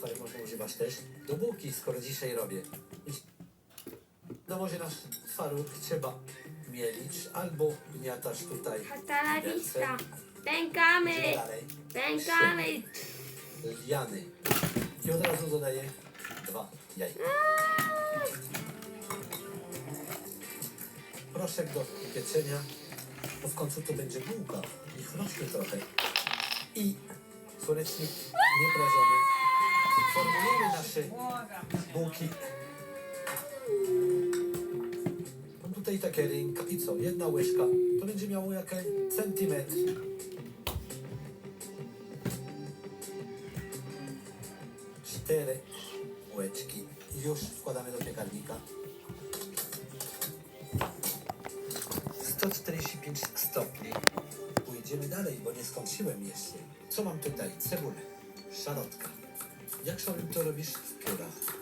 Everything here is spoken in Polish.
można używać też do bułki, skoro dzisiaj robię. No może nasz twaróg trzeba mielić albo gniatasz tutaj Hasta la widelcem. vista. Pękamy. Idziemy dalej. Pękamy. Liany. I od razu dodaję dwa jajka. Proszek do pieczenia, bo w końcu to będzie bułka. Niech rośnie trochę. I słonecznik nieprażony. Formujemy nasze bułki. Mam tutaj takie rynka i co? Jedna łyżka. To będzie miało jakiś centymetr. cztery łeczki. Już wkładamy do piekarnika. 145 stopni. Pójdziemy dalej, bo nie skończyłem jeszcze. Co mam tutaj? Cebulę, szarotka. Jak sobie to robisz w piórach?